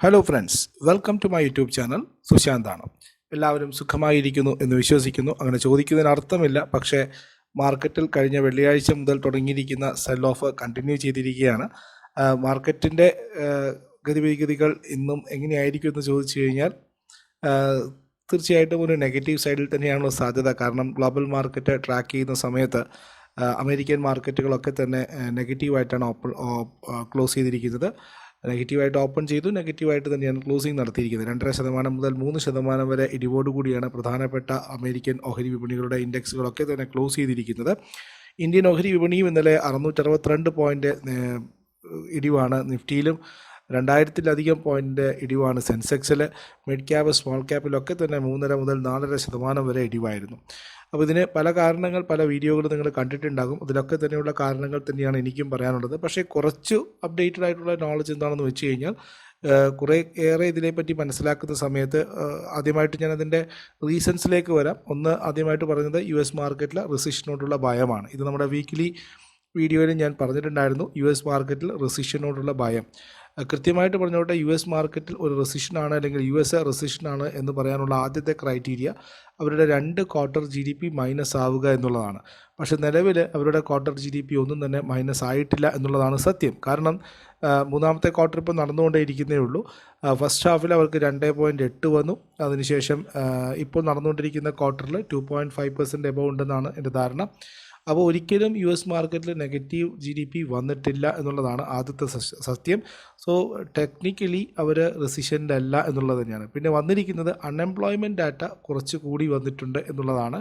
Hello friends welcome to my YouTube channel സുശാന്താണ് എല്ലാവരും സുഖമായിരിക്കുന്നു എന്ന് വിശ്വസിക്കുന്നു. അങ്ങനെ ചോദിക്കുന്നതിന് അർത്ഥമില്ല. പക്ഷേ മാർക്കറ്റിൽ കഴിഞ്ഞ വെള്ളിയാഴ്ച മുതൽ തുടങ്ങിയിരിക്കുന്ന സെൽ ഓഫ് കണ്ടിന്യൂ ചെയ്തിരിക്കുകയാണ് മാർക്കറ്റിന്റെ ഗതിവിഗതികൾ ഇന്നും എങ്ങനെയായിരിക്കും എന്ന് ചോദിച്ചു കഴിഞ്ഞാൽ തീർച്ചയായിട്ടും ഒരു നെഗറ്റീവ് സൈഡിൽ തന്നെയാണുള്ള സാധ്യത. കാരണം ഗ്ലോബൽ മാർക്കറ്റ് ട്രാക്ക് ചെയ്യുന്ന സമയത്ത് അമേരിക്കൻ മാർക്കറ്റുകളൊക്കെ തന്നെ നെഗറ്റീവായിട്ടാണ് ഓപ്പൺ ക്ലോസ് ചെയ്തിരിക്കുന്നത്. നെഗറ്റീവായിട്ട് ഓപ്പൺ ചെയ്തു. നെഗറ്റീവായിട്ട് തന്നെയാണ് ക്ലോസിംഗ് നടത്തിയിരിക്കുന്നത്. രണ്ടര ശതമാനം മുതൽ മൂന്ന് ശതമാനം വരെ ഇടിവോടുകൂടിയാണ് പ്രധാനപ്പെട്ട അമേരിക്കൻ ഓഹരി വിപണികളുടെ ഇൻഡെക്സുകളൊക്കെ തന്നെ ക്ലോസ് ചെയ്തിരിക്കുന്നത്. ഇന്ത്യൻ ഓഹരി വിപണിയും ഇന്നലെ അറുന്നൂറ്ററുപത്തിരണ്ട് പോയിന്റ് ഇടിവാണ് നിഫ്റ്റിയിലും. രണ്ടായിരത്തിലധികം പോയിന്റ് ഇടിവാണ് സെൻസെക്സിൽ മിഡ് ക്യാപ് സ്മോൾ ക്യാപ്പിലൊക്കെ തന്നെ മൂന്നര മുതൽ നാലര ശതമാനം വരെ ഇടിവായിരുന്നു. അപ്പോൾ ഇതിന് പല കാരണങ്ങൾ പല വീഡിയോകൾ നിങ്ങൾ കണ്ടിട്ടുണ്ടാകും. അതിലൊക്കെ തന്നെയുള്ള കാരണങ്ങൾ തന്നെയാണ് എനിക്കും പറയാനുള്ളത്. പക്ഷേ കുറച്ച് അപ്ഡേറ്റഡ് ആയിട്ടുള്ള നോളജ് എന്താണെന്ന് വെച്ച് കഴിഞ്ഞാൽ കുറേ ഏറെ ഇതിനെപ്പറ്റി മനസ്സിലാക്കുന്ന സമയത്ത് ആദ്യമായിട്ട് ഞാൻ അതിന്റെ റീസൺസിലേക്ക് വരാം. ഒന്ന് ആദ്യമായിട്ട് പറഞ്ഞത് യു എസ് മാർക്കറ്റിലെ റിസിഷനോടുള്ള ഭയമാണ്. ഇത് നമ്മുടെ വീക്കിലി വീഡിയോയിൽ ഞാൻ പറഞ്ഞിട്ടുണ്ടായിരുന്നു യു എസ് മാർക്കറ്റിൽ റെസിഷനോടുള്ള ഭയം. കൃത്യമായിട്ട് പറഞ്ഞോട്ടെ യു എസ് മാർക്കറ്റിൽ ഒരു റെസിഷനാണ് അല്ലെങ്കിൽ യു എസ് എ റെസിഷനാണ് എന്ന് പറയാനുള്ള ആദ്യത്തെ ക്രൈറ്റീരിയ അവരുടെ രണ്ട് quarter G D P minus ആവുക എന്നുള്ളതാണ്. പക്ഷേ നിലവിൽ അവരുടെ ക്വാർട്ടർ ജി ഡി പി ഒന്നും തന്നെ മൈനസ് ആയിട്ടില്ല എന്നുള്ളതാണ് സത്യം. കാരണം മൂന്നാമത്തെ ക്വാർട്ടർ ഇപ്പോൾ നടന്നുകൊണ്ടേ ഇരിക്കുന്നേ ഉള്ളൂ ഫസ്റ്റ് ഹാഫിൽ അവർക്ക് രണ്ട് പോയിന്റ് എട്ട് വന്നു. അതിനുശേഷം ഇപ്പോൾ നടന്നുകൊണ്ടിരിക്കുന്ന ക്വാർട്ടറിൽ two point five percent above ഉണ്ടെന്നാണ് എന്റെ ധാരണ. അപ്പോൾ ഒരിക്കലും യു എസ് മാർക്കറ്റിൽ നെഗറ്റീവ് ജി ഡി പി വന്നിട്ടില്ല എന്നുള്ളതാണ് ആദ്യത്തെ സത്യം. സോ ടെക്നിക്കലി അവർ റെസിഷന്റല്ല എന്നുള്ളത് തന്നെയാണ്. പിന്നെ വന്നിരിക്കുന്നത് അൺഎംപ്ലോയ്മെന്റ് ഡാറ്റ കുറച്ച് കൂടി വന്നിട്ടുണ്ട് എന്നുള്ളതാണ്.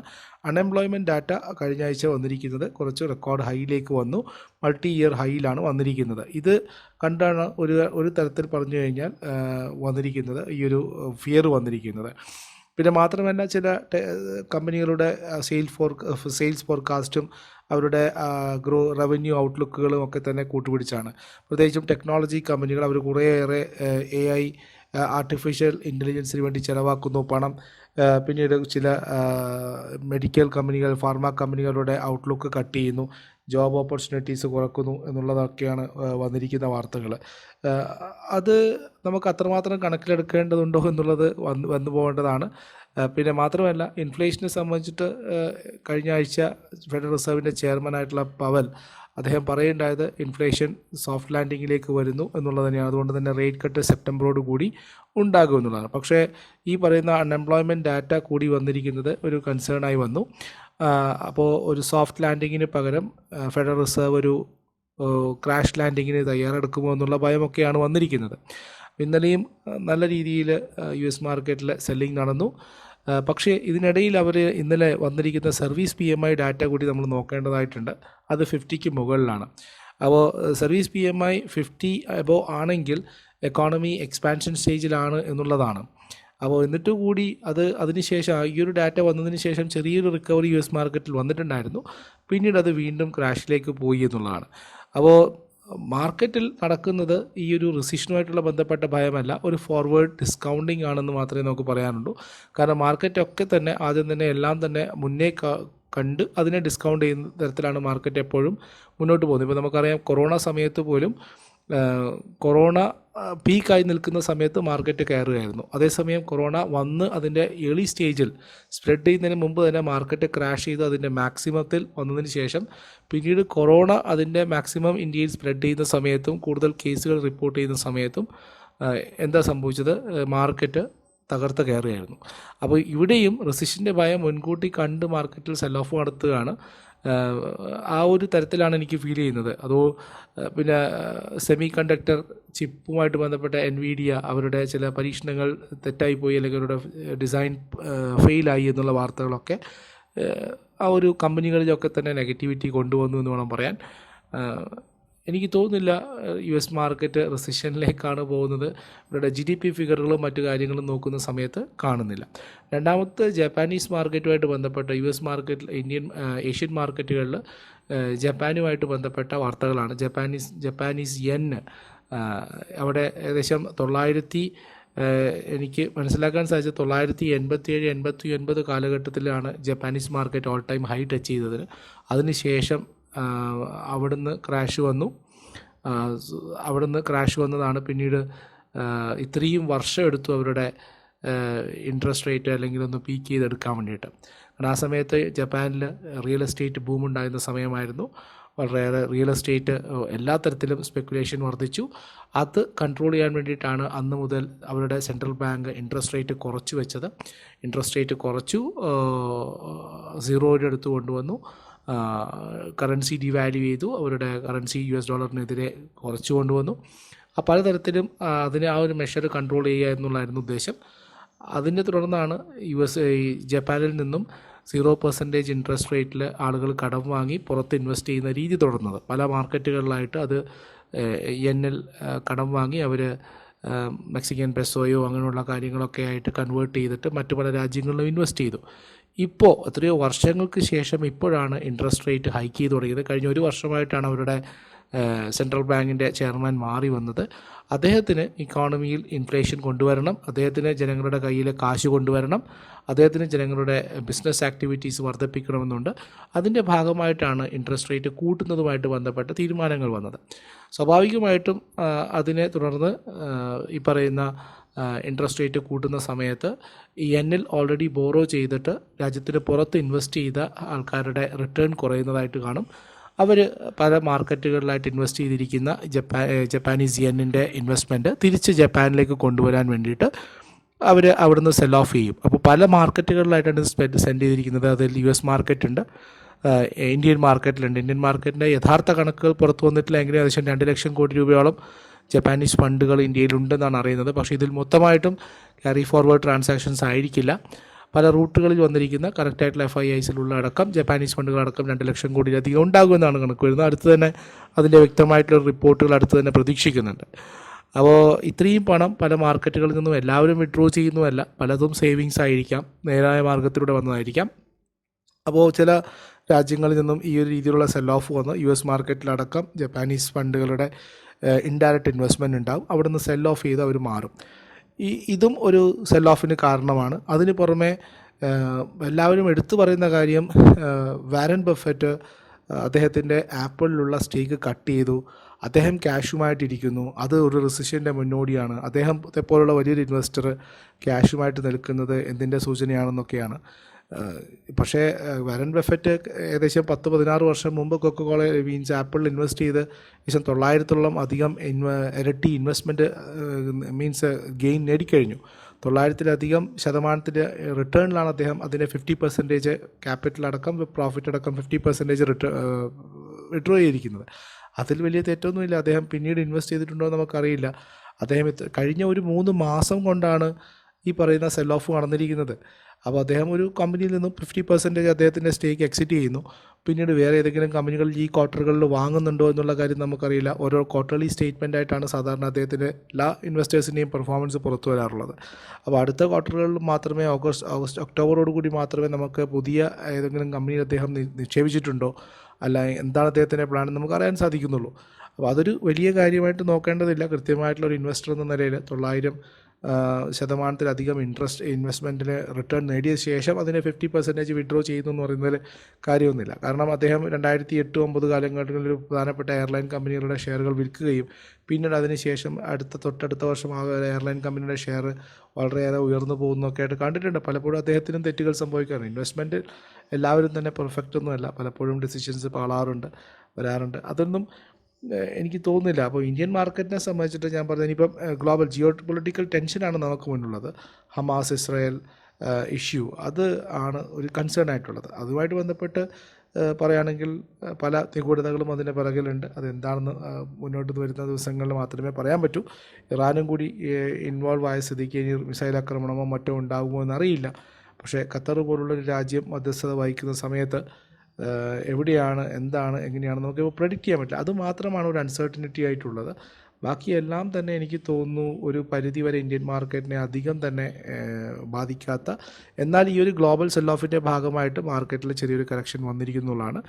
അൺഎംപ്ലോയ്മെന്റ് ഡാറ്റ കഴിഞ്ഞ ആഴ്ച വന്നിരിക്കുന്നത് കുറച്ച് റെക്കോർഡ് ഹൈയിലേക്ക് വന്നു. മൾട്ടി ഇയർ ഹൈയിലാണ് വന്നിരിക്കുന്നത്. ഇത് കണ്ടാണ് ഒരു ഒരു തരത്തിൽ പറഞ്ഞു കഴിഞ്ഞാൽ വന്നിരിക്കുന്നത് ഈ ഒരു ഫിയർ വന്നിരിക്കുന്നത്. പിന്നെ മാത്രമല്ല ചില കമ്പനികളുടെ സെയിൽ ഫോർ സെയിൽസ് ഫോർകാസ്റ്റും അവരുടെ ഗ്രോ റവന്യൂ ഔട്ട്ലുക്കുകളും ഒക്കെ തന്നെ കൂട്ടുപിടിച്ചാണ്. പ്രത്യേകിച്ചും ടെക്നോളജി കമ്പനികൾ അവർ കുറേയേറെ എ ഐ ആർട്ടിഫിഷ്യൽ ഇന്റലിജൻസിന് വേണ്ടി ചിലവാക്കുന്നു പണം. പിന്നീട് ചില മെഡിക്കൽ കമ്പനികൾ ഫാർമ കമ്പനികളുടെ ഔട്ട്ലുക്ക് കട്ട് ചെയ്യുന്നു. ജോബ് ഓപ്പർച്യൂണിറ്റീസ് കുറക്കുന്നു എന്നുള്ളതൊക്കെയാണ് വന്നിരിക്കുന്ന വാർത്തകൾ അത് നമുക്ക് അത്രമാത്രം കണക്കിലെടുക്കേണ്ടതുണ്ടോ എന്നുള്ളത് വന്ന് വന്നു പോകേണ്ടതാണ്. പിന്നെ മാത്രമല്ല ഇൻഫ്ലേഷനെ സംബന്ധിച്ചിട്ട് കഴിഞ്ഞ ആഴ്ച ഫെഡറൽ റിസർവിന്റെ ചെയർമാനായിട്ടുള്ള പവൽ അദ്ദേഹം പറയുണ്ടായത് ഇൻഫ്ലേഷൻ സോഫ്റ്റ് ലാൻഡിങ്ങിലേക്ക് വരുന്നു എന്നുള്ളത് തന്നെയാണ്. അതുകൊണ്ട് തന്നെ റേറ്റ് കട്ട് സെപ്റ്റംബറോട് കൂടി ഉണ്ടാകും എന്നുള്ളതാണ്. പക്ഷേ ഈ പറയുന്ന അൺഎംപ്ലോയ്മെന്റ് ഡാറ്റ കൂടി വന്നിരിക്കുന്നത് ഒരു കൺസേണായി വന്നു. അപ്പോൾ ഒരു സോഫ്റ്റ് ലാൻഡിങ്ങിന് പകരം ഫെഡറൽ റിസർവ് ഒരു ക്രാഷ് ലാൻഡിങ്ങിന് തയ്യാറെടുക്കുമോ എന്നുള്ള ഭയമൊക്കെയാണ് വന്നിരിക്കുന്നത്. ഇന്നലെയും നല്ല രീതിയിൽ യു എസ് മാർക്കറ്റിൽ സെല്ലിംഗ് നടന്നു. പക്ഷേ ഇതിനിടയിൽ അവർ ഇന്നലെ വന്നിരിക്കുന്ന service P M I data കൂടി നമ്മൾ നോക്കേണ്ടതായിട്ടുണ്ട്. അത് ഫിഫ്റ്റിക്ക് മുകളിലാണ്. അപ്പോൾ service P M I fifty above ആണെങ്കിൽ എക്കോണമി എക്സ്പാൻഷൻ സ്റ്റേജിലാണ് എന്നുള്ളതാണ്. അപ്പോൾ എന്നിട്ട് കൂടി അത് അതിനുശേഷം ഈ ഒരു ഡാറ്റ വന്നതിന് ശേഷം ചെറിയൊരു റിക്കവറി യു എസ് മാർക്കറ്റിൽ വന്നിട്ടുണ്ടായിരുന്നു. പിന്നീട് അത് വീണ്ടും ക്രാഷിലേക്ക് പോയി എന്നുള്ളതാണ്. അപ്പോൾ മാർക്കറ്റിൽ നടക്കുന്നത് ഈ ഒരു റിസിഷനുമായിട്ടുള്ള ബന്ധപ്പെട്ട ഭയമല്ല. ഒരു ഫോർവേഡ് ഡിസ്കൗണ്ടിങ് ആണെന്ന് മാത്രമേ നമുക്ക് പറയാനുള്ളൂ. കാരണം മാർക്കറ്റൊക്കെ തന്നെ ആദ്യം തന്നെ എല്ലാം തന്നെ മുന്നേ കണ്ട് അതിനെ ഡിസ്കൗണ്ട് ചെയ്യുന്ന തരത്തിലാണ് മാർക്കറ്റ് എപ്പോഴും മുന്നോട്ട് പോകുന്നത്. ഇപ്പോൾ നമുക്കറിയാം കൊറോണ സമയത്ത് പോലും കൊറോണ പീക്കായി നിൽക്കുന്ന സമയത്ത് മാർക്കറ്റ് കയറുകയായിരുന്നു. അതേസമയം കൊറോണ വന്ന് അതിന്റെ ഏളി സ്റ്റേജിൽ സ്പ്രെഡ് ചെയ്യുന്നതിന് മുമ്പ് തന്നെ മാർക്കറ്റ് ക്രാഷ് ചെയ്ത് അതിന്റെ മാക്സിമത്തിൽ വന്നതിന് ശേഷം പിന്നീട് കൊറോണ അതിന്റെ മാക്സിമം ഇന്ത്യയിൽ സ്പ്രെഡ് ചെയ്യുന്ന സമയത്തും കൂടുതൽ കേസുകൾ റിപ്പോർട്ട് ചെയ്യുന്ന സമയത്തും എന്താ സംഭവിച്ചത്? മാർക്കറ്റ് തകർത്ത് കയറുകയായിരുന്നു. അപ്പോൾ ഇവിടെയും റെസിഷന്റെ ഭയം മുൻകൂട്ടി കണ്ട് മാർക്കറ്റിൽ സെൽ ഓഫ് നടത്തുകയാണ്. ആ ഒരു തരത്തിലാണ് എനിക്ക് ഫീൽ ചെയ്യുന്നത്. അതോ പിന്നെ സെമി കണ്ടക്ടർ ചിപ്പുമായിട്ട് ബന്ധപ്പെട്ട എൻവിഡിയ അവരുടെ ചില പരീക്ഷണങ്ങൾ തെറ്റായിപ്പോയി അല്ലെങ്കിൽ അവരുടെ ഡിസൈൻ ഫെയിലായി എന്നുള്ള വാർത്തകളൊക്കെ ആ ഒരു കമ്പനികളിലൊക്കെ തന്നെ നെഗറ്റിവിറ്റി കൊണ്ടുവന്നു എന്ന് വേണം പറയാൻ. എനിക്ക് തോന്നുന്നില്ല യു എസ് മാർക്കറ്റ് റിസഷനിലേക്കാണ് പോകുന്നത്. ഇവരുടെ ജി ഡി പി ഫിഗറുകളും മറ്റു കാര്യങ്ങളും നോക്കുന്ന സമയത്ത് കാണുന്നില്ല. രണ്ടാമത്തെ ജപ്പാനീസ് മാർക്കറ്റുമായിട്ട് ബന്ധപ്പെട്ട യു എസ് മാർക്കറ്റിൽ ഇന്ത്യൻ ഏഷ്യൻ മാർക്കറ്റുകളിൽ ജപ്പാനുമായിട്ട് ബന്ധപ്പെട്ട വാർത്തകളാണ്. ജപ്പാനീസ് ജപ്പാനീസ് ആ, അവിടെ ഏകദേശം തൊള്ളായിരത്തി എനിക്ക് മനസ്സിലാക്കാൻ സാധിച്ചത് തൊള്ളായിരത്തി എൺപത്തി ഏഴ് എൺപത്തി ഒൻപത് കാലഘട്ടത്തിലാണ് Japanese market all time high touch ചെയ്തതിന്. അതിനുശേഷം ശേഷം അവിടുന്ന് ക്രാഷ് വന്നു. അവിടുന്ന് ക്രാഷ് വന്നതാണ് പിന്നീട് ഇത്രയും വർഷം എടുത്തു അവരുടെ ഇൻട്രസ്റ്റ് റേറ്റ് അല്ലെങ്കിൽ ഒന്ന് പീക്ക് ചെയ്തെടുക്കാൻ വേണ്ടിയിട്ട്. കാരണം ആ സമയത്ത് ജപ്പാനിൽ റിയൽ എസ്റ്റേറ്റ് ബൂം ഉണ്ടായിരുന്ന സമയമായിരുന്നു. വളരെയേറെ റിയൽ എസ്റ്റേറ്റ് എല്ലാ തരത്തിലും സ്പെക്കുലേഷൻ വർദ്ധിച്ചു. അത് കൺട്രോൾ ചെയ്യാൻ വേണ്ടിയിട്ടാണ് അന്ന് മുതൽ അവരുടെ സെൻട്രൽ ബാങ്ക് ഇൻട്രസ്റ്റ് റേറ്റ് കുറച്ചു വെച്ചത്. ഇൻട്രസ്റ്റ് റേറ്റ് കുറച്ചു സീറോയുടെ അടുത്ത് കൊണ്ടുവന്നു. കറൻസി ഡിവാല്യൂ ചെയ്തു. അവരുടെ കറൻസി യു എസ് ഡോളറിനെതിരെ കുറച്ചു കൊണ്ടുവന്നു. ആ പലതരത്തിലും അതിനെ ആ ഒരു മെഷർ കൺട്രോൾ ചെയ്യുക എന്നുള്ളതായിരുന്നു ഉദ്ദേശം. അതിനെ തുടർന്നാണ് യു എസ് ജപ്പാനിൽ നിന്നും സീറോ പെർസെന്റേജ് ഇൻട്രസ്റ്റ് റേറ്റിൽ ആളുകൾ കടം വാങ്ങി പുറത്ത് ഇൻവെസ്റ്റ് ചെയ്യുന്ന രീതി തുടർന്നത്. പല മാർക്കറ്റുകളിലായിട്ട് അത് എന്നിൽ കടം വാങ്ങി അവർ മെക്സിക്കൻ പെസോയോ അങ്ങനെയുള്ള കാര്യങ്ങളൊക്കെ ആയിട്ട് കൺവേർട്ട് ചെയ്തിട്ട് മറ്റു പല രാജ്യങ്ങളിലും ഇൻവെസ്റ്റ് ചെയ്തു. ഇപ്പോൾ എത്രയോ വർഷങ്ങൾക്ക് ശേഷം ഇപ്പോഴാണ് ഇൻട്രസ്റ്റ് റേറ്റ് ഹൈക്ക് ചെയ്ത് തുടങ്ങിയത്. കഴിഞ്ഞ ഒരു വർഷമായിട്ടാണ് അവരുടെ സെൻട്രൽ ബാങ്കിന്റെ ചെയർമാൻ മാറി വന്നത്. അദ്ദേഹത്തിന് ഇക്കോണമിയിൽ ഇൻഫ്ലേഷൻ കൊണ്ടുവരണം. അദ്ദേഹത്തിന് ജനങ്ങളുടെ കയ്യിൽ കാശ് കൊണ്ടുവരണം. അദ്ദേഹത്തിന് ജനങ്ങളുടെ ബിസിനസ് ആക്ടിവിറ്റീസ് വർദ്ധിപ്പിക്കണമെന്നുണ്ട്. അതിന്റെ ഭാഗമായിട്ടാണ് ഇൻട്രസ്റ്റ് റേറ്റ് കൂട്ടുന്നതുമായിട്ട് ബന്ധപ്പെട്ട തീരുമാനങ്ങൾ വന്നത്. സ്വാഭാവികമായിട്ടും അതിനെ തുടർന്ന് ഈ പറയുന്ന ഇൻട്രസ്റ്റ് റേറ്റ് കൂട്ടുന്ന സമയത്ത് ഈ എന്നിൽ ഓൾറെഡി ബോറോ ചെയ്തിട്ട് രാജ്യത്തിന് പുറത്ത് ഇൻവെസ്റ്റ് ചെയ്ത ആൾക്കാരുടെ റിട്ടേൺ കുറയുന്നതായിട്ട് കാണും. അവർ പല മാർക്കറ്റുകളിലായിട്ട് ഇൻവെസ്റ്റ് ചെയ്തിരിക്കുന്ന ജപ്പാ ജപ്പാനീസ് യെന്നിന്റെ ഇൻവെസ്റ്റ്മെന്റ് തിരിച്ച് ജപ്പാനിലേക്ക് കൊണ്ടുവരാൻ വേണ്ടിയിട്ട് അവർ അവിടുന്ന് സെൽ ഓഫ് ചെയ്യും. അപ്പോൾ പല മാർക്കറ്റുകളിലായിട്ടാണ് സ്പെൻഡ് സെൻഡ് ചെയ്തിരിക്കുന്നത്. അതിൽ യു എസ് മാർക്കറ്റ് ഉണ്ട് ഇന്ത്യൻ മാർക്കറ്റിലുണ്ട്. ഇന്ത്യൻ മാർക്കറ്റിന്റെ യഥാർത്ഥ കണക്കുകൾ പുറത്തു വന്നിട്ടില്ല എങ്കിലും ഏകദേശം രണ്ട് ലക്ഷം കോടി രൂപയോളം ജപ്പാനീസ് ഫണ്ടുകൾ ഇന്ത്യയിലുണ്ടെന്നാണ് അറിയുന്നത്. പക്ഷേ ഇതിൽ മൊത്തമായിട്ടും ക്യാരി ഫോർവേഡ് ട്രാൻസാക്ഷൻസ് ആയിരിക്കില്ല. പല റൂട്ടുകളിൽ വന്നിരിക്കുന്ന കറക്റ്റായിട്ടുള്ള എഫ് ഐ ഐസിലുള്ള അടക്കം ജപ്പാനീസ് ഫണ്ടുകളടക്കം രണ്ട് ലക്ഷം കോടിയിലധികം ഉണ്ടാകുമെന്നാണ് കണക്ക് വരുന്നത്. അടുത്ത് തന്നെ അതിന്റെ വ്യക്തമായിട്ടുള്ള റിപ്പോർട്ടുകൾ അടുത്ത് തന്നെ പ്രതീക്ഷിക്കുന്നുണ്ട്. അപ്പോൾ ഇത്രയും പണം പല മാർക്കറ്റുകളിൽ നിന്നും എല്ലാവരും വിഡ്രോ ചെയ്യുന്നുമല്ല പലതും സേവിങ്സ് ആയിരിക്കാം നേരായ മാർഗത്തിലൂടെ വന്നതായിരിക്കാം. അപ്പോൾ ചില രാജ്യങ്ങളിൽ നിന്നും ഈ ഒരു രീതിയിലുള്ള സെൽ ഓഫ് വന്ന് യു എസ് മാർക്കറ്റിലടക്കം ജപ്പാനീസ് ഫണ്ടുകളുടെ ഇൻഡയറക്റ്റ് ഇൻവെസ്റ്റ്മെന്റ് ഉണ്ടാവും. അവിടെ നിന്ന് സെൽ ഓഫ് ചെയ്ത് അവർ മാറും. ഈ ഇതും ഒരു സെൽ ഓഫിന് കാരണമാണ്. അതിന് പുറമെ എല്ലാവരും എടുത്തു പറയുന്ന കാര്യം വാരൻ ബഫറ്റ് അദ്ദേഹത്തിന്റെ ആപ്പിളിലുള്ള സ്റ്റേക്ക് കട്ട് ചെയ്തു. അദ്ദേഹം ക്യാഷുമായിട്ടിരിക്കുന്നു. അത് ഒരു റിസിഷന്റെ മുന്നോടിയാണ്. അദ്ദേഹത്തെ പോലുള്ള വലിയൊരു ഇൻവെസ്റ്റർ ക്യാഷുമായിട്ട് നിൽക്കുന്നത് എന്തിന്റെ സൂചനയാണെന്നൊക്കെയാണ്. പക്ഷേ വരൻ ബെഫറ്റ് ഏകദേശം പത്ത് പതിനാറ് വർഷം മുമ്പ് കൊക്കക്കോള മീൻസ് ആപ്പിളിൽ ഇൻവെസ്റ്റ് ചെയ്ത് ഏകദേശം തൊള്ളായിരത്തോളം അധികം ഇൻവ ഇരട്ടി ഇൻവെസ്റ്റ്മെന്റ് മീൻസ് ഗെയിൻ നേടിക്കഴിഞ്ഞു. തൊള്ളായിരത്തിലധികം ശതമാനത്തിന്റെ റിട്ടേണിലാണ് അദ്ദേഹം അതിന്റെ ഫിഫ്റ്റി പെർസെന്റേജ് ക്യാപിറ്റൽ അടക്കം പ്രോഫിറ്റ് അടക്കം ഫിഫ്റ്റി പെർസെന്റേജ് റിട്ടേ വിഡ്രോ ചെയ്തിരിക്കുന്നത്. അതിൽ വലിയ തെറ്റൊന്നുമില്ല. അദ്ദേഹം പിന്നീട് ഇൻവെസ്റ്റ് ചെയ്തിട്ടുണ്ടോ നമുക്കറിയില്ല. അദ്ദേഹം കഴിഞ്ഞ ഒരു മൂന്ന് മാസം കൊണ്ടാണ് ഈ പറയുന്ന സെൽ ഓഫ് നടന്നിരിക്കുന്നത്. അപ്പോൾ അദ്ദേഹം ഒരു കമ്പനിയിൽ നിന്നും ഫിഫ്റ്റി പെർസെന്റേജ് അദ്ദേഹത്തിന്റെ സ്റ്റേക്ക് എക്സിറ്റ് ചെയ്യുന്നു. പിന്നീട് വേറെ ഏതെങ്കിലും കമ്പനികളിൽ ഈ ക്വാർട്ടറുകളിൽ വാങ്ങുന്നുണ്ടോ എന്നുള്ള കാര്യം നമുക്കറിയില്ല. ഓരോ ക്വാർട്ടർലി സ്റ്റേറ്റ്മെന്റ് ആയിട്ടാണ് സാധാരണ അദ്ദേഹത്തിന്റെ എല്ലാ ഇൻവെസ്റ്റേഴ്സിന്റെയും പെർഫോമൻസ് പുറത്തു വരാറുള്ളത്. അപ്പോൾ അടുത്ത ക്വാർട്ടറുകളിൽ മാത്രമേ ഓഗസ്റ്റ് ഓഗസ്റ്റ് ഒക്ടോബറോട് കൂടി മാത്രമേ നമുക്ക് പുതിയ ഏതെങ്കിലും കമ്പനിയിൽ അദ്ദേഹം നിക്ഷേപിച്ചിട്ടുണ്ടോ? അല്ല എന്താണ് അദ്ദേഹത്തിന്റെ പ്ലാൻ എന്ന് നമുക്ക് അറിയാൻ സാധിക്കുന്നുള്ളൂ. അപ്പോൾ അതൊരു വലിയ കാര്യമായിട്ട് നോക്കേണ്ടതില്ല. കൃത്യമായിട്ടുള്ള ഒരു ഇൻവെസ്റ്റർ എന്ന നിലയിൽ തൊള്ളായിരം ശതമാനത്തിലധികം ഇൻട്രസ്റ്റ് ഇൻവെസ്റ്റ്മെന്റിന് റിട്ടേൺ നേടിയ ശേഷം അതിനെ ഫിഫ്റ്റി പെർസെന്റേജ് വിഡ്രോ ചെയ്യുന്നു എന്ന് പറയുന്നതിൽ കാര്യമൊന്നുമില്ല. കാരണം അദ്ദേഹം രണ്ടായിരത്തി എട്ട് ഒമ്പത് കാലഘട്ടങ്ങളിൽ പ്രധാനപ്പെട്ട എയർലൈൻ കമ്പനികളുടെ ഷെയറുകൾ വിൽക്കുകയും പിന്നീട് അതിനുശേഷം അടുത്ത തൊട്ടടുത്ത വർഷം ആ എയർലൈൻ കമ്പനിയുടെ ഷെയർ വളരെയേറെ ഉയർന്നു പോകുന്നൊക്കെ ആയിട്ട് കണ്ടിട്ടുണ്ട്. പലപ്പോഴും അദ്ദേഹത്തിനും തെറ്റുകൾ സംഭവിക്കാറുണ്ട്. ഇൻവെസ്റ്റ്മെന്റ് എല്ലാവരും തന്നെ പെർഫെക്റ്റ് ഒന്നുമല്ല. പലപ്പോഴും ഡിസിഷൻസ് പാളാറുണ്ട് വരാറുണ്ട്. അതൊന്നും എനിക്ക് തോന്നുന്നില്ല. അപ്പോൾ ഇന്ത്യൻ മാർക്കറ്റിനെ സംബന്ധിച്ചിട്ട് ഞാൻ പറഞ്ഞത് ഇനിയിപ്പം ഗ്ലോബൽ ജിയോ പൊളിറ്റിക്കൽ ടെൻഷനാണ് നമുക്ക് മുന്നുള്ളത് ഹമാസ് ഇസ്രായേൽ ഇഷ്യൂ അത് ആണ് ഒരു കൺസേൺ ആയിട്ടുള്ളത്. അതുമായിട്ട് ബന്ധപ്പെട്ട് പറയുകയാണെങ്കിൽ പല നിഗൂഢതകളും അതിന്റെ പിറകിലുണ്ട്. അതെന്താണെന്ന് മുന്നോട്ട് വരുന്ന ദിവസങ്ങളിൽ മാത്രമേ പറയാൻ പറ്റൂ. ഇറാനും കൂടി ഇൻവോൾവ് ആയ സ്ഥിതിക്ക് ഇനി മിസൈൽ ആക്രമണമോ മറ്റോ ഉണ്ടാകുമോ എന്നറിയില്ല. പക്ഷേ ഖത്തർ പോലുള്ളൊരു രാജ്യം മധ്യസ്ഥത വഹിക്കുന്ന സമയത്ത് എവിടെയാണ് എന്താണ് എങ്ങനെയാണ് നമുക്ക് പ്രെഡിക്റ്റ് ചെയ്യാൻ പറ്റില്ല. അത് മാത്രമാണ് ഒരു അൺസെർട്ടനിറ്റി ആയിട്ടുള്ളത്. ബാക്കിയെല്ലാം തന്നെ എനിക്ക് തോന്നുന്നു ഒരു പരിധിവരെ ഇന്ത്യൻ മാർക്കറ്റിനെ അധികം തന്നെ ബാധിക്കാത്ത എന്നാൽ ഈ ഒരു ഗ്ലോബൽ സെൽ ഓഫിന്റെ ഭാഗമായിട്ട് മാർക്കറ്റിൽ ചെറിയൊരു കറക്ഷൻ വന്നിരിക്കുന്നുള്ളതാണ്.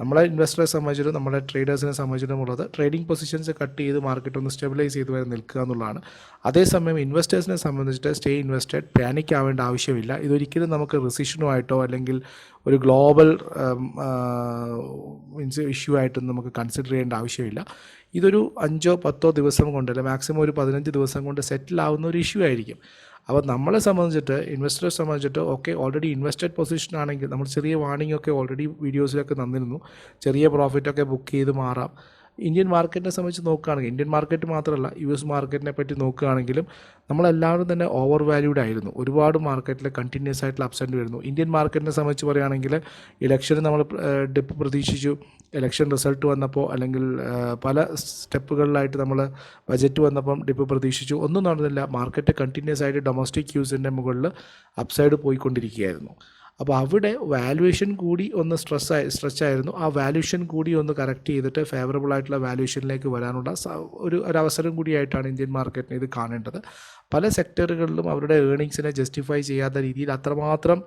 നമ്മളെ ഇൻവെസ്റ്ററെ സംബന്ധിച്ചിട്ടും നമ്മുടെ ട്രേഡേഴ്സിനെ സംബന്ധിച്ചിട്ടും ഉള്ളത് ട്രേഡിംഗ് പൊസിഷൻസ് കട്ട് ചെയ്ത് മാർക്കറ്റ് ഒന്ന് സ്റ്റെബിലൈസ് ചെയ്ത് വരെ നിൽക്കുക എന്നുള്ളതാണ്. അതേസമയം ഇൻവെസ്റ്റേഴ്സിനെ സംബന്ധിച്ചിട്ട് സ്റ്റേ ഇൻവെസ്റ്റഡ് പാനിക് ആവേണ്ട ആവശ്യമില്ല. ഇതൊരിക്കലും നമുക്ക് റിസിഷനുമായിട്ടോ അല്ലെങ്കിൽ ഒരു ഗ്ലോബൽ ഇഷ്യൂ ആയിട്ടൊന്നും നമുക്ക് കൺസിഡർ ചെയ്യേണ്ട ആവശ്യമില്ല. ഇതൊരു അഞ്ചോ പത്തോ ദിവസം കൊണ്ട് അല്ലെ മാക്സിമം ഒരു പതിനഞ്ച് ദിവസം കൊണ്ട് സെറ്റിൽ ആവുന്ന ഒരു ഇഷ്യൂ ആയിരിക്കും. അപ്പോൾ നമ്മളെ സംബന്ധിച്ചിട്ട് ഇൻവെസ്റ്ററെ സംബന്ധിച്ചിട്ട് ഓക്കെ ഓൾറെഡി ഇൻവെസ്റ്റഡ് പൊസിഷൻ ആണെങ്കിൽ നമ്മൾ ചെറിയ വാണിംഗ് ഒക്കെ ഓൾറെഡി വീഡിയോസിലൊക്കെ തന്നിരുന്നു. ചെറിയ പ്രോഫിറ്റൊക്കെ ബുക്ക് ചെയ്ത് മാറാം. ഇന്ത്യൻ മാർക്കറ്റിനെ സംബന്ധിച്ച് നോക്കുകയാണെങ്കിൽ ഇന്ത്യൻ മാർക്കറ്റ് മാത്രമല്ല യു എസ് മാർക്കറ്റിനെ പറ്റി നോക്കുകയാണെങ്കിലും നമ്മളെല്ലാവരും തന്നെ ഓവർ വാല്യൂഡ് ആയിരുന്നു. ഒരുപാട് മാർക്കറ്റിൽ കണ്ടിന്യൂസ് ആയിട്ടുള്ള അപ്സെന്റ് വരുന്നു. ഇന്ത്യൻ മാർക്കറ്റിനെ സംബന്ധിച്ച് പറയുകയാണെങ്കിൽ ഇലക്ഷന് നമ്മൾ ഡിപ്പ് പ്രതീക്ഷിച്ചു. ഇലക്ഷൻ റിസൾട്ട് വന്നപ്പോൾ അല്ലെങ്കിൽ പല സ്റ്റെപ്പുകളിലായിട്ട് നമ്മൾ ബജറ്റ് വന്നപ്പം ഡിപ്പ് പ്രതീക്ഷിച്ചു. ഒന്നും നടന്നില്ല. മാർക്കറ്റ് കണ്ടിന്യൂസ് ആയിട്ട് ഡൊമസ്റ്റിക് യൂസിന്റെ മുകളിൽ അപ്സൈഡ് പോയിക്കൊണ്ടിരിക്കുകയായിരുന്നു. അപ്പോൾ അവിടെ വാല്യുവേഷൻ കൂടി ഒന്ന് സ്ട്രെസ് ആയി സ്ട്രെച്ച് ആയിരുന്നു. ആ വാല്യുവേഷൻ കൂടി ഒന്ന് കറക്റ്റ് ചെയ്തിട്ട് ഫേവറബിൾ ആയിട്ടുള്ള വാല്യുവേഷനിലേക്ക് വരാനുള്ള ഒരു അവസരം കൂടിയായിട്ടാണ് ഇന്ത്യൻ മാർക്കറ്റിനെ ഇത് കാണേണ്ടത്. പല സെക്ടറുകളിലും അവരുടെ ഏണിങ്സിനെ ജസ്റ്റിഫൈ ചെയ്യാത്ത രീതിയിൽ അത്രമാത്രം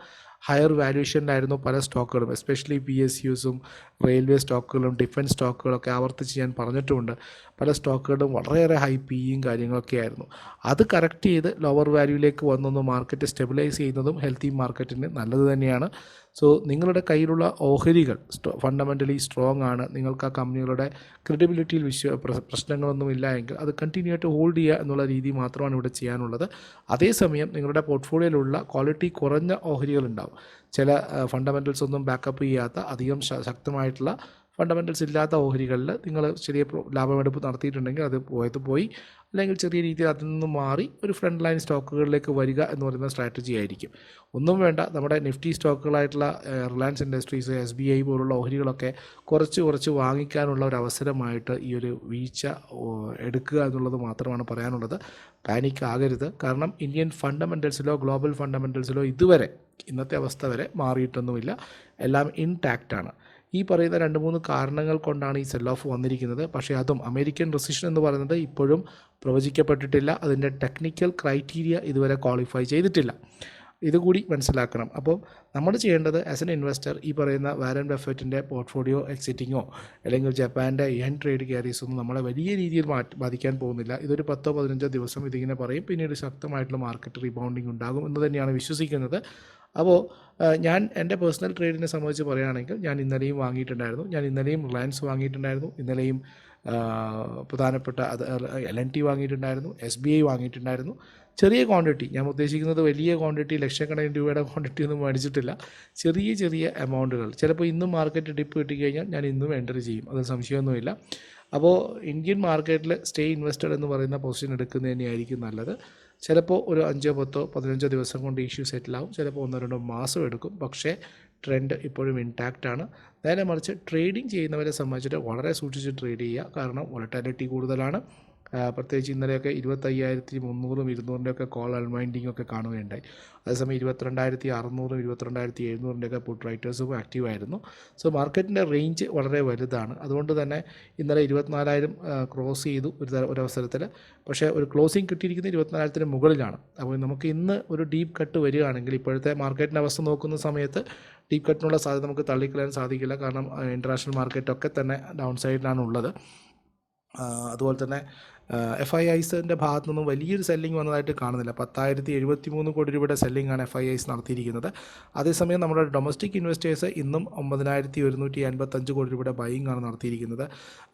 ഹയർ വാല്യുവേഷനിലായിരുന്നു പല സ്റ്റോക്കുകളും എസ്പെഷ്യലി പി എസ് യുസും റെയിൽവേ സ്റ്റോക്കുകളും ഡിഫൻസ് സ്റ്റോക്കുകളൊക്കെ ആവർത്തിച്ച് ഞാൻ പറഞ്ഞിട്ടുമുണ്ട് പല സ്റ്റോക്കുകളും വളരെയേറെ ഹൈ പിയും കാര്യങ്ങളൊക്കെ ആയിരുന്നു. അത് കറക്റ്റ് ചെയ്ത് ലോവർ വാല്യൂയിലേക്ക് വന്നൊന്ന് മാർക്കറ്റ് സ്റ്റെബിലൈസ് ചെയ്യുന്നതും ഹെൽത്തി മാർക്കറ്റിന് നല്ലത് തന്നെയാണ്. സോ നിങ്ങളുടെ കയ്യിലുള്ള ഓഹരികൾ ഫണ്ടമെന്റലി സ്ട്രോങ് ആണ്. നിങ്ങൾക്ക് ആ കമ്പനികളുടെ ക്രെഡിബിലിറ്റിയിൽ വിശ്വ പ്ര- പ്രശ്നങ്ങളൊന്നും ഇല്ല എങ്കിൽ അത് കണ്ടിന്യൂ ആയിട്ട് ഹോൾഡ് ചെയ്യുക എന്നുള്ള രീതി മാത്രമാണ് ഇവിടെ ചെയ്യാനുള്ളത്. അതേസമയം നിങ്ങളുടെ പോർട്ട്ഫോളിയോയിലുള്ള ക്വാളിറ്റി കുറഞ്ഞ ഓഹരികളുണ്ടാവും ചില ഫണ്ടമെന്റൽസ് ഒന്നും ബാക്കപ്പ് ചെയ്യാത്ത അധികം ശക്തമായിട്ടുള്ള ഫണ്ടമെന്റൽസ് ഇല്ലാത്ത ഓഹരികളിൽ നിങ്ങൾ ചെറിയ ലാഭമെടുപ്പ് നടത്തിയിട്ടുണ്ടെങ്കിൽ അത് പോയത് പോയി. അല്ലെങ്കിൽ ചെറിയ രീതിയിൽ അതിൽ നിന്ന് മാറി ഒരു ഫ്രണ്ട് ലൈൻ സ്റ്റോക്കുകളിലേക്ക് വരിക എന്ന് പറയുന്ന സ്ട്രാറ്റജി ആയിരിക്കും. ഒന്നും വേണ്ട നമ്മുടെ Nifty സ്റ്റോക്കുകളായിട്ടുള്ള Reliance Industries S B I പോലുള്ള ഓഹരികളൊക്കെ കുറച്ച് കുറച്ച് വാങ്ങിക്കാനുള്ള ഒരു അവസരമായിട്ട് ഈ ഒരു വീഴ്ച എടുക്കുക എന്നുള്ളത് മാത്രമാണ് പറയാനുള്ളത്. പാനിക് ആകരുത്. കാരണം ഇന്ത്യൻ ഫണ്ടമെന്റൽസിലോ ഗ്ലോബൽ ഫണ്ടമെന്റൽസിലോ ഇതുവരെ ഇന്നത്തെ അവസ്ഥ വരെ മാറിയിട്ടൊന്നുമില്ല. എല്ലാം ഇൻടാക്റ്റാണ് ഈ പറയുന്ന രണ്ട് മൂന്ന് കാരണങ്ങൾ കൊണ്ടാണ് ഈ സെൽ ഓഫ് വന്നിരിക്കുന്നത്. പക്ഷേ അതും അമേരിക്കൻ റെസിഷൻ എന്ന് പറയുന്നത് ഇപ്പോഴും പ്രവചിക്കപ്പെട്ടിട്ടില്ല. അതിന്റെ ടെക്നിക്കൽ ക്രൈറ്റീരിയ ഇതുവരെ ക്വാളിഫൈ ചെയ്തിട്ടില്ല. ഇതുകൂടി മനസ്സിലാക്കണം. അപ്പോൾ നമ്മൾ ചെയ്യേണ്ടത് ആസ് എൻ ഇൻവെസ്റ്റർ ഈ പറയുന്ന വാരൻ ബെഫറ്റിന്റെ പോർട്ട്ഫോളിയോ എക്സിറ്റിങ്ങോ അല്ലെങ്കിൽ ജപ്പാന്റെ എൻ ട്രേഡ് ക്യാരീസ് ഒന്നും നമ്മളെ വലിയ രീതിയിൽ മാറ്റി ബാധിക്കാൻ പോകുന്നില്ല. ഇതൊരു പത്തോ പതിനഞ്ചോ ദിവസം ഇതിങ്ങനെ പറയും. പിന്നീട് ശക്തമായിട്ടുള്ള മാർക്കറ്റ് റീബൗണ്ടിങ് ഉണ്ടാകും എന്ന് തന്നെയാണ് വിശ്വസിക്കുന്നത്. അപ്പോൾ ഞാൻ എന്റെ പേഴ്സണൽ ട്രേഡിനെ സംബന്ധിച്ച് പറയുകയാണെങ്കിൽ ഞാൻ ഇന്നലെയും വാങ്ങിയിട്ടുണ്ടായിരുന്നു. ഞാൻ ഇന്നലെയും റിലയൻസ് വാങ്ങിയിട്ടുണ്ടായിരുന്നു. ഇന്നലെയും പ്രധാനപ്പെട്ട അത് എൽ എൻ ടി വാങ്ങിയിട്ടുണ്ടായിരുന്നു. എസ് ബി ഐ വാങ്ങിയിട്ടുണ്ടായിരുന്നു. ചെറിയ ക്വാണ്ടിറ്റി ഞാൻ ഉദ്ദേശിക്കുന്നത് വലിയ ക്വാണ്ടിറ്റി ലക്ഷക്കണക്കിന് രൂപയുടെ ക്വാണ്ടിറ്റി ഒന്നും മേടിച്ചിട്ടില്ല. ചെറിയ ചെറിയ എമൗണ്ടുകൾ ചിലപ്പോൾ ഇന്നും മാർക്കറ്റ് ഡിപ്പ് കിട്ടിക്കഴിഞ്ഞാൽ ഞാൻ ഇന്നും എന്റർ ചെയ്യും. അതിൽ സംശയമൊന്നുമില്ല. അപ്പോൾ ഇന്ത്യൻ മാർക്കറ്റിൽ സ്റ്റേ ഇൻവെസ്റ്റഡ് എന്ന് പറയുന്ന പൊസിഷൻ എടുക്കുന്നത് തന്നെയായിരിക്കും നല്ലത്. ചിലപ്പോൾ ഒരു അഞ്ചോ പത്തോ പതിനഞ്ചോ ദിവസം കൊണ്ട് ഇഷ്യൂ സെറ്റിലാവും ചിലപ്പോൾ ഒന്നോ രണ്ടോ മാസം എടുക്കും. പക്ഷേ ട്രെൻഡ് ഇപ്പോഴും ഇൻടാക്റ്റ് ആണ്. നേരെ മറിച്ച് ട്രേഡിംഗ് ചെയ്യുന്നവരെ സംബന്ധിച്ചിട്ട് വളരെ സൂക്ഷിച്ച് ട്രേഡ് ചെയ്യുക. കാരണം വൊളറ്റാലിറ്റി കൂടുതലാണ്. പ്രത്യേകിച്ച് ഇന്നലെയൊക്കെ ഇരുപത്തയ്യായിരത്തി മുന്നൂറും ഇരുന്നൂറിന്റെയൊക്കെ കോൾ അൺവൈൻഡിങ് ഒക്കെ കാണുകയുണ്ടായി. അതേസമയം ഇരുപത്തിരണ്ടായിരത്തി അറുന്നൂറും ഇരുപത്തിരണ്ടായിരത്തി എഴുന്നൂറിന്റെയൊക്കെ പുട്ട് റൈറ്റേഴ്സും ആക്റ്റീവ് ആയിരുന്നു. സോ മാർക്കറ്റിന്റെ റേഞ്ച് വളരെ വലുതാണ്. അതുകൊണ്ട് തന്നെ ഇന്നലെ ഇരുപത്തിനാലായിരം ക്രോസ് ചെയ്തു ഒരു തര- ഒരു അവസരത്തിൽ പക്ഷേ ഒരു ക്ലോസിംഗ് കിട്ടിയിരിക്കുന്നത് ഇരുപത്തിനാലായിരത്തിന് മുകളിലാണ്. അപ്പോൾ നമുക്ക് ഇന്ന് ഒരു ഡീപ്പ് കട്ട് വരികയാണെങ്കിൽ ഇപ്പോഴത്തെ മാർക്കറ്റിന്റെ അവസ്ഥ നോക്കുന്ന സമയത്ത് ഡീപ് കട്ടിനുള്ള സാധ്യത നമുക്ക് തള്ളിക്കളയാൻ സാധിക്കില്ല. കാരണം ഇന്റർനാഷണൽ മാർക്കറ്റൊക്കെ തന്നെ ഡൗൺ സൈഡിലാണ് ഉള്ളത് അതുപോലെ തന്നെ എഫ് ഐ ഐസിന്റെ ഭാഗത്തു നിന്നും വലിയൊരു സെല്ലിംഗ് വന്നതായിട്ട് കാണുന്നില്ല. പത്തായിരത്തി എഴുപത്തി മൂന്ന് കോടി രൂപയുടെ സെല്ലിംഗ് ആണ് എഫ് ഐ ഐസ് നടത്തിയിരിക്കുന്നത്. അതേസമയം നമ്മുടെ ഡൊമസ്റ്റിക് ഇൻവെസ്റ്റേഴ്സ് ഇന്നും ഒമ്പതിനായിരത്തി ഒരുന്നൂറ്റി അൻപത്തഞ്ച് കോടി രൂപയുടെ ബൈയിങ് ആണ് നടത്തിയിരിക്കുന്നത്.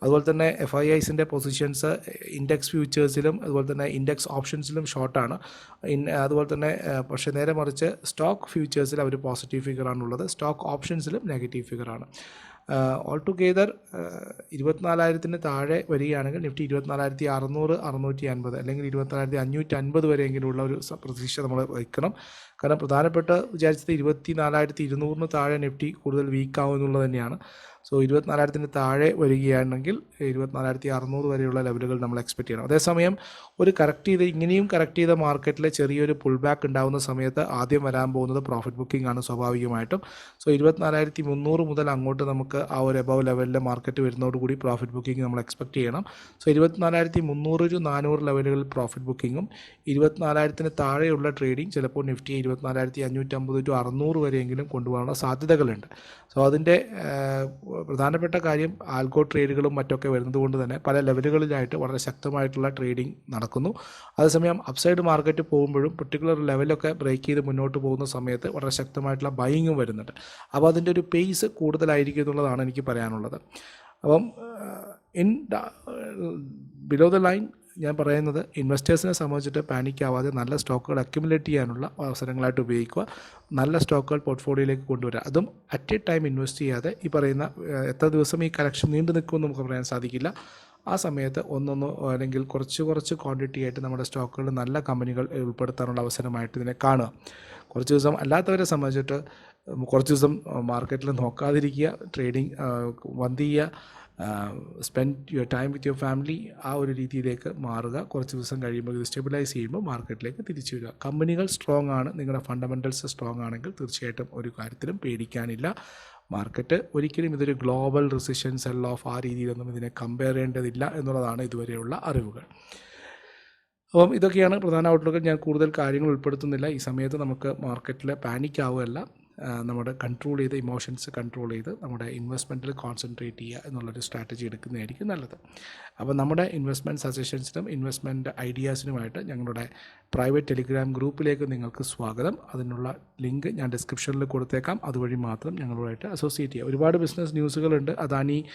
അതുപോലെ തന്നെ എഫ് ഐ ഐസിന്റെ പൊസിഷൻസ് ഇൻഡെക്സ് ഫ്യൂച്ചേഴ്സിലും അതുപോലെ തന്നെ ഇൻഡെക്സ് ഓപ്ഷൻസിലും ഷോർട്ടാണ് ഇൻ അതുപോലെ തന്നെ പക്ഷേ നേരെ മറിച്ച് സ്റ്റോക്ക് ഫ്യൂച്ചേഴ്സിൽ അവർ പോസിറ്റീവ് ഫിഗറാണുള്ളത് സ്റ്റോക്ക് ഓപ്ഷൻസിലും നെഗറ്റീവ് ഫിഗറാണ് ഓൾ ടുഗെദർ ഇരുപത്തിനാലായിരത്തിന് താഴെ വരികയാണെങ്കിൽ നിഫ്റ്റി ഇരുപത്തിനാലായിരത്തി അറുന്നൂറ് അറുന്നൂറ്റി അൻപത് അല്ലെങ്കിൽ ഇരുപത്തിനാലായിരത്തി അഞ്ഞൂറ്റി അൻപത് വരെയെങ്കിലും ഉള്ള ഒരു പ്രതീക്ഷ നമ്മൾ വയ്ക്കണം. കാരണം പ്രധാനപ്പെട്ട വിചാരിച്ചത് ഇരുപത്തി നാലായിരത്തി ഇരുന്നൂറിന് താഴെ നിഫ്റ്റി കൂടുതൽ വീക്കാവും എന്നുള്ളത് തന്നെയാണ്. സോ ഇരുപത്തിനാലായിരത്തിന് താഴെ വരികയാണെങ്കിൽ ഇരുപത്തിനാലായിരത്തി അറുന്നൂറ് വരെയുള്ള ലെവലുകൾ നമ്മൾ എക്സ്പെക്ട് ചെയ്യണം. അതേസമയം ഒരു കറക്റ്റ് ചെയ്ത് ഇങ്ങനെയും കറക്റ്റ് ചെയ്ത മാർക്കറ്റിലെ ചെറിയൊരു പുൾ ബാക്ക് ഉണ്ടാകുന്ന സമയത്ത് ആദ്യം വരാൻ പോകുന്നത് പ്രോഫിറ്റ് ബുക്കിംഗ് ആണ് സ്വാഭാവികമായിട്ടും. സോ ഇരുപത്തിനാലായിരത്തി മുന്നൂറ് മുതൽ അങ്ങോട്ട് നമുക്ക് ആ ഒരു എബവ് ലെവലിലെ മാർക്കറ്റ് വരുന്നതോടുകൂടി പ്രോഫിറ്റ് ബുക്കിംഗ് നമ്മൾ എക്സ്പെക്ട് ചെയ്യണം. സോ ഇരുപത്തിനാലായിരത്തി മുന്നൂറ് ടു നാനൂറ് ലെവലുകളിൽ പ്രോഫിറ്റ് ബുക്കിങ്ങും ഇരുപത്തിനാലായിരത്തിന് താഴെയുള്ള ട്രേഡിംഗ് ചിലപ്പോൾ നിഫ്റ്റി ഇരുപത്തിനാലായിരത്തി അഞ്ഞൂറ്റമ്പത് ടു അറുന്നൂറ് വരെയെങ്കിലും കൊണ്ടുപോകാനുള്ള സാധ്യതകളുണ്ട്. സോ അതിന്റെ പ്രധാനപ്പെട്ട കാര്യം ആൽഗോ ട്രേഡുകളും മറ്റൊക്കെ വരുന്നത് കൊണ്ട് തന്നെ പല ലെവലുകളിലായിട്ട് വളരെ ശക്തമായിട്ടുള്ള ട്രേഡിംഗ് നടക്കുന്നു. അതേസമയം അപ്സൈഡ് മാർക്കറ്റ് പോകുമ്പോഴും പെർട്ടിക്കുലർ ലെവലൊക്കെ ബ്രേക്ക് ചെയ്ത് മുന്നോട്ട് പോകുന്ന സമയത്ത് വളരെ ശക്തമായിട്ടുള്ള ബൈങ്ങും വരുന്നുണ്ട്. അപ്പോൾ അതിന്റെ ഒരു പേസ് കൂടുതലായിരിക്കും എന്നുള്ളതാണ് എനിക്ക് പറയാനുള്ളത്. അപ്പം ഇൻ ബിലോ ദ ലൈൻ ഞാൻ പറയുന്നത് ഇൻവെസ്റ്റേഴ്സിനെ സംബന്ധിച്ചിട്ട് പാനിക് ആവാതെ നല്ല സ്റ്റോക്കുകൾ അക്യുമുലേറ്റ് ചെയ്യാനുള്ള അവസരങ്ങളായിട്ട് ഉപയോഗിക്കുക. നല്ല സ്റ്റോക്കുകൾ പോർട്ട്ഫോളിയോയിലേക്ക് കൊണ്ടുവരിക. അതും അറ്റ് എ ടൈം ഇൻവെസ്റ്റ് ചെയ്യാതെ ഈ പറയുന്ന എത്ര ദിവസം ഈ കളക്ഷൻ നീണ്ടു നിൽക്കുമെന്ന് നമുക്ക് പറയാൻ സാധിക്കില്ല. ആ സമയത്ത് ഒന്നൊന്ന് അല്ലെങ്കിൽ കുറച്ച് കുറച്ച് ക്വാണ്ടിറ്റി ആയിട്ട് നമ്മുടെ സ്റ്റോക്കുകൾ നല്ല കമ്പനികൾ ഉൾപ്പെടുത്താനുള്ള അവസരമായിട്ട് ഇതിനെ കാണുക. കുറച്ച് ദിവസം അല്ലാത്തവരെ സംബന്ധിച്ചിട്ട് കുറച്ച് ദിവസം മാർക്കറ്റിൽ നോക്കാതിരിക്കുക trading Vanthu spend your time with your family ആ ഒരു രീതിയിലേക്ക് മാറുക. കുറച്ച് ദിവസം കഴിയുമ്പോൾ ഇത് സ്റ്റെബിലൈസ് ചെയ്യുമ്പോൾ മാർക്കറ്റിലേക്ക് തിരിച്ചു വരിക. കമ്പനികൾ സ്ട്രോങ് ആണ്. നിങ്ങളുടെ ഫണ്ടമെന്റൽസ് സ്ട്രോങ് ആണെങ്കിൽ തീർച്ചയായിട്ടും ഒരു കാര്യത്തിലും പേടിക്കാനില്ല. മാർക്കറ്റ് ഒരിക്കലും ഇതൊരു ഗ്ലോബൽ റിസിഷൻ സെൽ ഓഫ് ആ രീതിയിലൊന്നും ഇതിനെ കമ്പയർ ചെയ്യേണ്ടതില്ല എന്നുള്ളതാണ് ഇതുവരെയുള്ള അറിവുകൾ. അപ്പം ഇതൊക്കെയാണ് പ്രധാന ഔട്ട്ലുക്കൾ ഞാൻ കൂടുതൽ കാര്യങ്ങൾ ഉൾപ്പെടുത്തുന്നില്ല. ഈ സമയത്ത് നമുക്ക് മാർക്കറ്റിൽ പാനിക് ആവുകയല്ല. ആ, നമ്മുടെ കൺട്രോൾ ചെയ്ത് ഇമോഷൻസ് കൺട്രോൾ ചെയ്ത് നമ്മുടെ ഇൻവെസ്റ്റ്മെന്റിൽ കോൺസെൻട്രേറ്റ് ചെയ്യുക എന്നുള്ളൊരു സ്ട്രാറ്റജി എടുക്കുന്നതായിരിക്കും നല്ലത്. അപ്പോൾ നമ്മുടെ ഇൻവെസ്റ്റ്മെന്റ് സജഷൻസിനും ഇൻവെസ്റ്റ്മെന്റ് ഐഡിയാസിനുമായിട്ട് ഞങ്ങളുടെ പ്രൈവറ്റ് ടെലിഗ്രാം ഗ്രൂപ്പിലേക്ക് നിങ്ങൾക്ക് സ്വാഗതം. അതിനുള്ള ലിങ്ക് ഞാൻ ഡിസ്ക്രിപ്ഷനിൽ കൊടുത്തേക്കാം. അതുവഴി മാത്രം ഞങ്ങളുമായിട്ട് അസോസിയേറ്റ് ചെയ്യുക. ഒരുപാട് ബിസിനസ് ന്യൂസുകളുണ്ട് അദാനി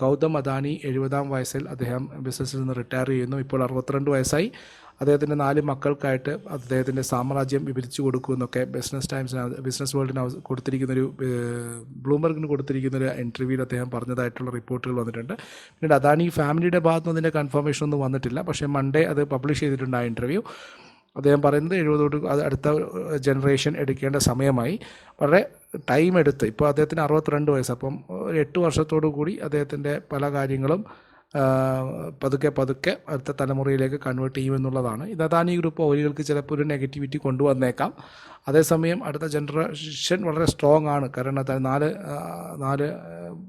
ഗൗതം അദാനി എഴുപതാം വയസ്സിൽ അദ്ദേഹം ബിസിനസ്സിൽ നിന്ന് റിട്ടയർ ചെയ്യുന്നു. ഇപ്പോൾ അറുപത്തിരണ്ട് വയസ്സായി. അദ്ദേഹത്തിന്റെ നാല് മക്കൾക്കായിട്ട് അദ്ദേഹത്തിന്റെ സാമ്രാജ്യം വിഭജിച്ചു കൊടുക്കുമെന്നൊക്കെ ബിസിനസ് ടൈംസിന് ബിസിനസ് വേൾഡിന് കൊടുത്തിരിക്കുന്നൊരു ബ്ലൂംബർഗിന് കൊടുത്തിരിക്കുന്നൊരു ഇന്റർവ്യൂവിൽ അദ്ദേഹം പറഞ്ഞതായിട്ടുള്ള റിപ്പോർട്ടുകൾ വന്നിട്ടുണ്ട്. പിന്നീട് അദാനി ഫാമിലിയുടെ ഭാഗത്തുനിന്ന് അതിന്റെ കൺഫർമേഷൻ ഒന്നും വന്നിട്ടില്ല. പക്ഷേ മൺഡേ അത് പബ്ലിഷ് ചെയ്തിട്ടുണ്ട് ആ ഇന്റർവ്യൂ അദ്ദേഹം പറയുന്നത് എഴുപതോട് അത് അടുത്ത ജനറേഷൻ എടുക്കേണ്ട സമയമായി. വളരെ ടൈം എടുത്ത്. ഇപ്പോൾ അദ്ദേഹത്തിന് അറുപത്തിരണ്ട് വയസ്സ്. അപ്പം ഒരു എട്ട് വർഷത്തോടു കൂടി അദ്ദേഹത്തിന്റെ പല കാര്യങ്ങളും പതുക്കെ പതുക്കെ അടുത്ത തലമുറയിലേക്ക് കൺവേർട്ട് ചെയ്യുമെന്നുള്ളതാണ് ഇത് അദാനി ഗ്രൂപ്പ് ഓയിലുകൾക്ക് ചിലപ്പോൾ ഒരു നെഗറ്റിവിറ്റി കൊണ്ടുവന്നേക്കാം. അതേസമയം അടുത്ത ജനറേഷൻ വളരെ സ്ട്രോങ് ആണ്. കാരണം നാല് നാല്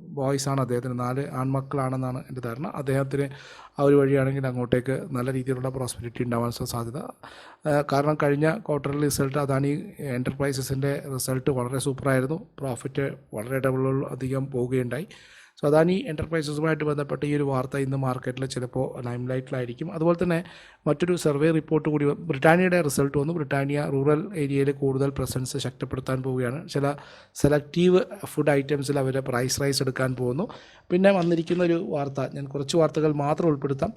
ബോയ്സാണ് അദ്ദേഹത്തിന്. നാല് ആൺമക്കളാണെന്നാണ് എന്റെ ധാരണ. അദ്ദേഹത്തിന് ആ ഒരു വഴിയാണെങ്കിൽ അങ്ങോട്ടേക്ക് നല്ല രീതിയിലുള്ള പ്രോസ്പെരിറ്റി ഉണ്ടാവാൻ സാധ്യത. കാരണം കഴിഞ്ഞ ക്വാർട്ടറിൽ റിസൾട്ട് അദാനി എന്റർപ്രൈസസിന്റെ റിസൾട്ട് വളരെ സൂപ്പറായിരുന്നു പ്രോഫിറ്റ് വളരെ ഡബിൾ അധികം പോവുകയുണ്ടായി. സോ അദാനി എന്റർപ്രൈസസുമായിട്ട് ബന്ധപ്പെട്ട ഈ ഒരു വാർത്ത ഇന്ന് മാർക്കറ്റിൽ ചിലപ്പോൾ ലൈം ലൈറ്റിലായിരിക്കും അതുപോലെ തന്നെ മറ്റൊരു സർവേ റിപ്പോർട്ട് കൂടി ബ്രിട്ടാനിയയുടെ റിസൾട്ട് വന്നു. ബ്രിട്ടാനിയ റൂറൽ ഏരിയയിൽ കൂടുതൽ പ്രസൻസ് ശക്തിപ്പെടുത്താൻ പോവുകയാണ്. ചില സെലക്റ്റീവ് ഫുഡ് ഐറ്റംസിൽ അവർ പ്രൈസ് റൈസ് എടുക്കാൻ പോകുന്നു. പിന്നെ വന്നിരിക്കുന്ന ഒരു വാർത്ത ഞാൻ കുറച്ച് വാർത്തകൾ മാത്രം ഉൾപ്പെടുത്താം.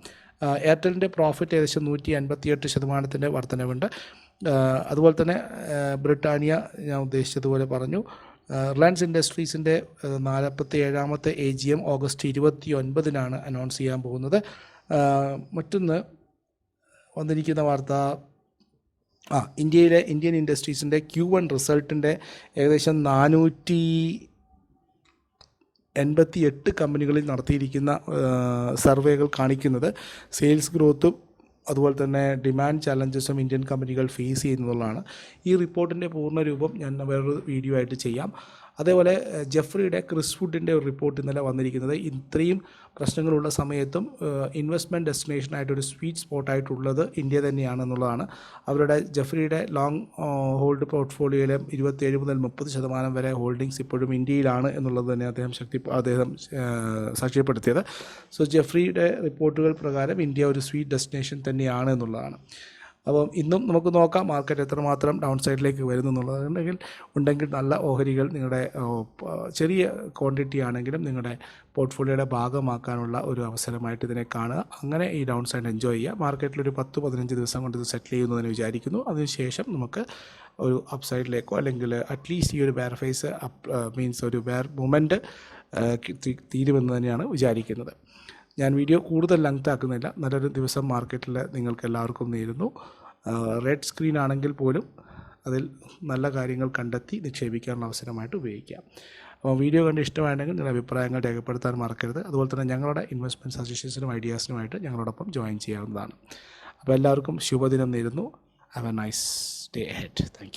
എയർടെലിന്റെ പ്രോഫിറ്റ് ഏകദേശം നൂറ്റി അൻപത്തിയെട്ട് ശതമാനത്തിന്റെ വർധനവുണ്ട് അതുപോലെ തന്നെ ബ്രിട്ടാനിയ ഞാൻ ഉദ്ദേശിച്ചതുപോലെ പറഞ്ഞു. റിലയൻസ് ഇൻഡസ്ട്രീസിന്റെ നാൽപ്പത്തി ഏഴാമത്തെ എ ജി എം ഓഗസ്റ്റ് ഇരുപത്തി ഒൻപതിനാണ് അനൗൺസ് ചെയ്യാൻ പോകുന്നത്. മറ്റൊന്ന് വന്നിരിക്കുന്ന വാർത്ത ആ ഇന്ത്യയിലെ ഇന്ത്യൻ ഇൻഡസ്ട്രീസിന്റെ ക്യൂ വൺ റിസൾട്ടിന്റെ ഏകദേശം നാനൂറ്റി എൺപത്തി എട്ട് കമ്പനികളിൽ നടത്തിയിരിക്കുന്ന സർവേകൾ കാണിക്കുന്നത്. സെയിൽസ് ഗ്രോത്തും അതുപോലെ തന്നെ ഡിമാൻഡ് ചലഞ്ചസും ഇന്ത്യൻ കമ്പനികൾ ഫേസ് ചെയ്യുന്നതാണ് ഈ റിപ്പോർട്ടിന്റെ പൂർണ രൂപം ഞാൻ വേറൊരു വീഡിയോ ആയിട്ട് ചെയ്യാം. അതേപോലെ ജെഫ്രിയുടെ ക്രിസ് വുഡിന്റെ ഒരു റിപ്പോർട്ട് ഇന്നലെ വന്നിരിക്കുന്നത്. ഇത്രയും പ്രശ്നങ്ങളുള്ള സമയത്തും ഇൻവെസ്റ്റ്മെന്റ് ഡെസ്റ്റിനേഷനായിട്ട് ഒരു സ്വീറ്റ് സ്പോട്ടായിട്ടുള്ളത് ഇന്ത്യ തന്നെയാണെന്നുള്ളതാണ്. അവരുടെ ജെഫ്രിയുടെ ലോങ് ഹോൾഡ് പോർട്ട്ഫോളിയോയിലെ ഇരുപത്തേഴ് മുതൽ മുപ്പത് ശതമാനം വരെ ഹോൾഡിങ്സ് ഇപ്പോഴും ഇന്ത്യയിലാണ് എന്നുള്ളത് തന്നെ അദ്ദേഹം ശക്തി അദ്ദേഹം സാക്ഷ്യപ്പെടുത്തിയത്. സോ ജെഫ്രിയുടെ റിപ്പോർട്ടുകൾ പ്രകാരം ഇന്ത്യ ഒരു സ്വീറ്റ് ഡെസ്റ്റിനേഷൻ തന്നെയാണ് എന്നുള്ളതാണ്. അപ്പം ഇന്നും നമുക്ക് നോക്കാം മാർക്കറ്റ് എത്രമാത്രം ഡൗൺ സൈഡിലേക്ക് വരുന്നു എന്നുള്ളതുണ്ടെങ്കിൽ ഉണ്ടെങ്കിൽ നല്ല ഓഹരികൾ നിങ്ങളുടെ ചെറിയ ക്വാണ്ടിറ്റി ആണെങ്കിലും നിങ്ങളുടെ പോർട്ട്ഫോളിയോയുടെ ഭാഗമാക്കാനുള്ള ഒരു അവസരമായിട്ട് ഇതിനെ കാണുക. അങ്ങനെ ഈ ഡൗൺ സൈഡ് എൻജോയ് ചെയ്യുക മാർക്കറ്റിൽ ഒരു പത്ത് പതിനഞ്ച് ദിവസം കൊണ്ട് ഇത് സെറ്റിൽ ചെയ്യുന്നതിന് വിചാരിക്കുന്നു. അതിനുശേഷം നമുക്ക് ഒരു അപ്സൈഡിലേക്കോ അല്ലെങ്കിൽ അറ്റ്ലീസ്റ്റ് ഈ ഒരു ബെയർ ഫേസ് മീൻസ് ഒരു ബെയർ മൂമെന്റ് തീരുമെന്ന് തന്നെയാണ് വിചാരിക്കുന്നത്. ഞാൻ വീഡിയോ കൂടുതൽ ലെങ്ത് ആക്കുന്നില്ല. നല്ലൊരു ദിവസം മാർക്കറ്റിൽ നിങ്ങൾക്ക് എല്ലാവർക്കും നേരുന്നു റെഡ് സ്ക്രീൻ ആണെങ്കിൽ പോലും അതിൽ നല്ല കാര്യങ്ങൾ കണ്ടെത്തി നിക്ഷേപിക്കാനുള്ള അവസരമായിട്ട് ഉപയോഗിക്കാം. അപ്പോൾ വീഡിയോ കണ്ട് ഇഷ്ടമായിട്ടുണ്ടെങ്കിൽ നിങ്ങളുടെ അഭിപ്രായങ്ങൾ രേഖപ്പെടുത്താൻ മറക്കരുത്. അതുപോലെ തന്നെ ഞങ്ങളുടെ ഇൻവെസ്റ്റ്മെന്റ് സജഷൻസിനും ഐഡിയാസിനുമായിട്ട് ഞങ്ങളോടൊപ്പം ജോയിൻ ചെയ്യാവുന്നതാണ്. അപ്പോൾ എല്ലാവർക്കും ശുഭദിനം നേരുന്നു. Have a nice day head thank